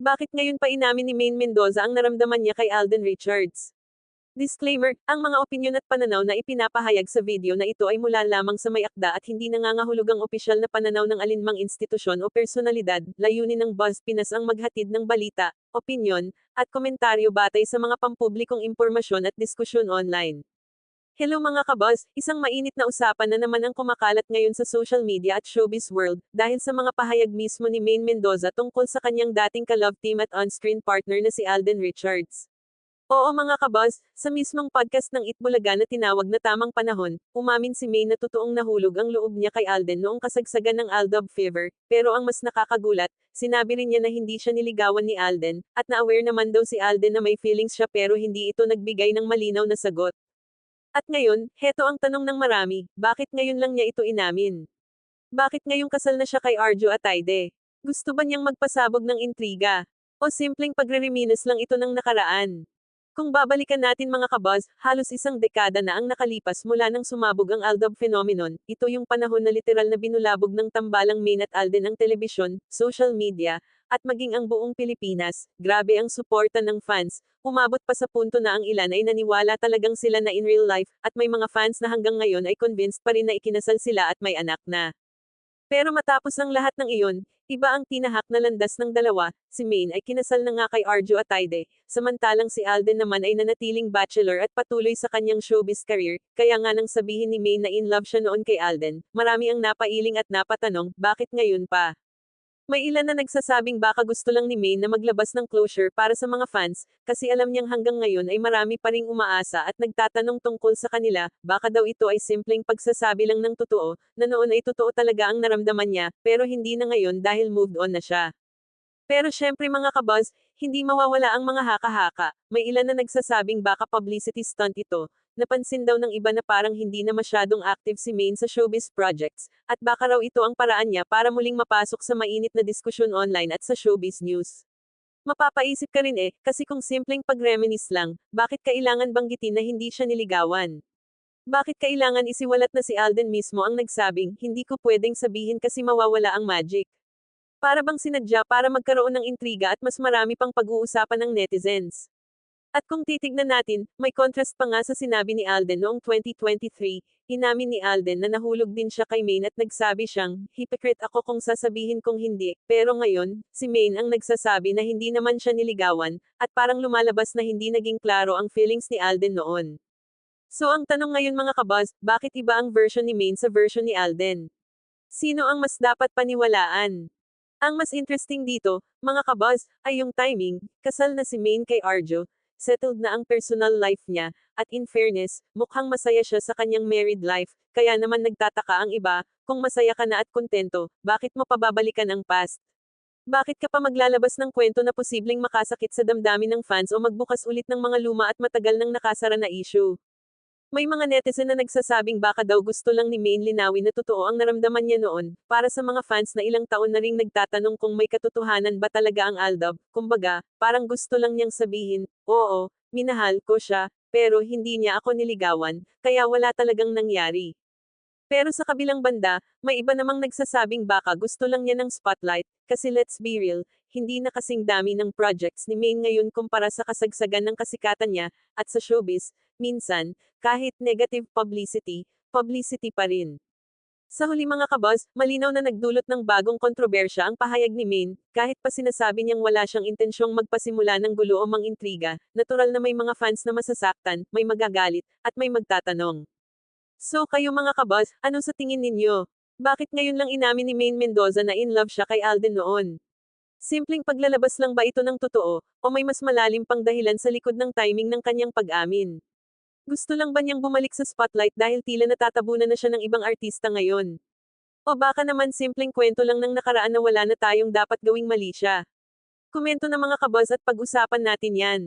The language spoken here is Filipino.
Bakit ngayon pa inamin ni Maine Mendoza ang naramdaman niya kay Alden Richards? Disclaimer, ang mga opinyon at pananaw na ipinapahayag sa video na ito ay mula lamang sa may akda at hindi nangangahulugang opisyal na pananaw ng alinmang institusyon o personalidad, layunin ng Buzz Pinas ang maghatid ng balita, opinyon, at komentaryo batay sa mga pampublikong impormasyon at diskusyon online. Hello mga kabuzz, isang mainit na usapan na naman ang kumakalat ngayon sa social media at showbiz world, dahil sa mga pahayag mismo ni Maine Mendoza tungkol sa kanyang dating ka-love team at on-screen partner na si Alden Richards. Oo mga kabuzz, sa mismong podcast ng Itbulaga na tinawag na Tamang Panahon, umamin si May na totoong nahulog ang loob niya kay Alden noong kasagsagan ng Aldab fever, pero ang mas nakakagulat, sinabi rin niya na hindi siya niligawan ni Alden, at na-aware naman daw si Alden na may feelings siya pero hindi ito nagbigay ng malinaw na sagot. At ngayon, heto ang tanong ng marami, bakit ngayon lang niya ito inamin? Bakit ngayong kasal na siya kay Arjo Ataide? Gusto ba niyang magpasabog ng intriga? O simpleng pagre-reminisce lang ito ng nakaraan? Kung babalikan natin mga kabuzz, halos isang dekada na ang nakalipas mula nang sumabog ang Aldab phenomenon, ito yung panahon na literal na binulabog ng tambalang Main at Alden ang telebisyon, social media, at maging ang buong Pilipinas, grabe ang suporta ng fans, umabot pa sa punto na ang ilan ay naniwala talagang sila na in real life, at may mga fans na hanggang ngayon ay convinced pa rin na ikinasal sila at may anak na. Pero matapos ang lahat ng iyon, iba ang tinahak na landas ng dalawa, si Maine ay kinasal na nga kay Arjo Ataide, samantalang si Alden naman ay nanatiling bachelor at patuloy sa kanyang showbiz career, kaya nga nang sabihin ni Maine na in love siya noon kay Alden, marami ang napailing at napatanong, bakit ngayon pa? May ilan na nagsasabing baka gusto lang ni Maine na maglabas ng closure para sa mga fans, kasi alam niyang hanggang ngayon ay marami pa ring umaasa at nagtatanong tungkol sa kanila, baka daw ito ay simpleng pagsasabi lang ng totoo, na noon ay totoo talaga ang naramdaman niya, pero hindi na ngayon dahil moved on na siya. Pero syempre mga kabuzz, hindi mawawala ang mga haka-haka, may ilan na nagsasabing baka publicity stunt ito, napansin daw ng iba na parang hindi na masyadong active si Maine sa showbiz projects, at baka raw ito ang paraan niya para muling mapasok sa mainit na diskusyon online at sa showbiz news. Mapapaisip ka rin eh, kasi kung simpleng pag-reminisce lang, bakit kailangan banggitin na hindi siya niligawan? Bakit kailangan isiwalat na si Alden mismo ang nagsabing, hindi ko pwedeng sabihin kasi mawawala ang magic? Para bang sinadya para magkaroon ng intriga at mas marami pang pag-uusapan ng netizens. At kung titignan natin, may contrast pa nga sa sinabi ni Alden noong 2023, inamin ni Alden na nahulog din siya kay Maine at nagsabi siyang, hypocrite ako kung sasabihin kong hindi, pero ngayon, si Maine ang nagsasabi na hindi naman siya niligawan, at parang lumalabas na hindi naging klaro ang feelings ni Alden noon. So ang tanong ngayon mga kabuzz, bakit iba ang version ni Maine sa version ni Alden? Sino ang mas dapat paniwalaan? Ang mas interesting dito, mga kabuzz, ay yung timing, kasal na si Maine kay Arjo, settled na ang personal life niya, at in fairness, mukhang masaya siya sa kanyang married life, kaya naman nagtataka ang iba, kung masaya ka na at kontento, bakit mo pababalikan ang past? Bakit ka pa maglalabas ng kwento na posibleng makasakit sa damdamin ng fans o magbukas ulit ng mga luma at matagal nang nakasara na issue? May mga netizen na nagsasabing baka daw gusto lang ni Maine linawin na totoo ang naramdaman niya noon, para sa mga fans na ilang taon na ring nagtatanong kung may katotohanan ba talaga ang Aldab, kumbaga, parang gusto lang niyang sabihin, oo, minahal ko siya, pero hindi niya ako niligawan, kaya wala talagang nangyari. Pero sa kabilang banda, may iba namang nagsasabing baka gusto lang niya ng spotlight, kasi let's be real, hindi na kasing dami ng projects ni Maine ngayon kumpara sa kasagsagan ng kasikatan niya, at sa showbiz, minsan, kahit negative publicity, publicity pa rin. Sa huli mga kabuzz, malinaw na nagdulot ng bagong kontrobersya ang pahayag ni Maine, kahit pa sinasabi niyang wala siyang intensyong magpasimula ng gulo o mangintriga, natural na may mga fans na masasaktan, may magagalit, at may magtatanong. So kayo mga kabuzz, ano sa tingin ninyo? Bakit ngayon lang inamin ni Maine Mendoza na in love siya kay Alden noon? Simpleng paglalabas lang ba ito ng totoo, o may mas malalim pang dahilan sa likod ng timing ng kanyang pag-amin? Gusto lang ba niyang bumalik sa spotlight dahil tila natatabunan na siya ng ibang artista ngayon? O baka naman simpleng kwento lang ng nakaraan na wala na tayong dapat gawing mali siya? Komento na mga kabuzz at pag-usapan natin yan.